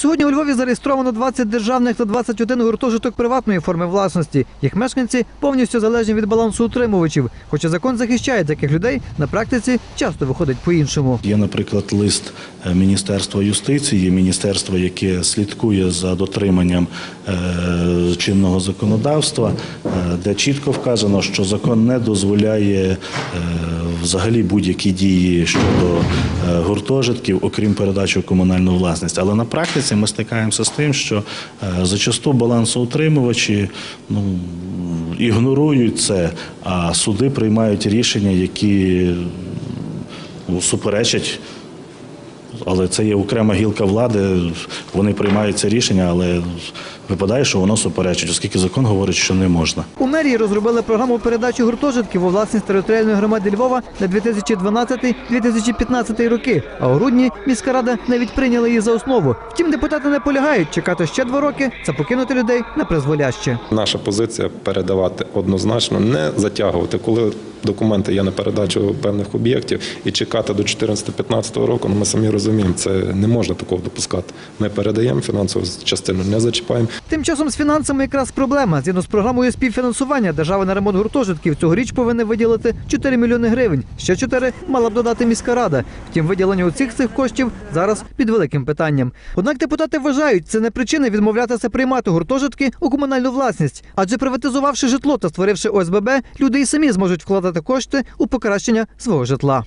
Сьогодні у Львові зареєстровано 20 державних та 21 гуртожиток приватної форми власності. Їх мешканці повністю залежні від балансу утримувачів. Хоча закон захищає таких людей, на практиці часто виходить по-іншому. Є, наприклад, лист е, Міністерства юстиції, міністерство, яке слідкує за дотриманням е, чинного законодавства, е, де чітко вказано, що закон не дозволяє взагалі будь-які дії щодо е, гуртожитків, окрім передачі в комунальну власність. Але на практиці ми стикаємося з тим, що е, зачасту балансоутримувачі ну, ігнорують це, а суди приймають рішення, які ну, суперечать. Але це є окрема гілка влади, вони приймають це рішення, але випадає, що воно суперечить, оскільки закон говорить, що не можна. У мерії розробили програму передачі гуртожитків у власність територіальної громади Львова на 2012-2015 роки. А у грудні міська рада навіть прийняла її за основу. Втім, депутати не полягають. Чекати ще два роки це покинути людей на призволяще. Наша позиція передавати однозначно, не затягувати, коли документи є на передачу певних об'єктів і чекати до 2014-2015 року. Ну ми самі розуміємо, це не можна такого допускати. Ми передаємо фінансову частину, не зачіпаємо. Тим часом з фінансами якраз проблема. Згідно з програмою співфінансування держава на ремонт гуртожитків цьогоріч повинна виділити 4 мільйони гривень. Ще 4 мала б додати міська рада. Втім, виділення усіх цих коштів зараз під великим питанням. Однак депутати вважають, це не причина відмовлятися приймати гуртожитки у комунальну власність. Адже приватизувавши житло та створивши ОСББ, люди і самі зможуть вкладати кошти у покращення свого житла.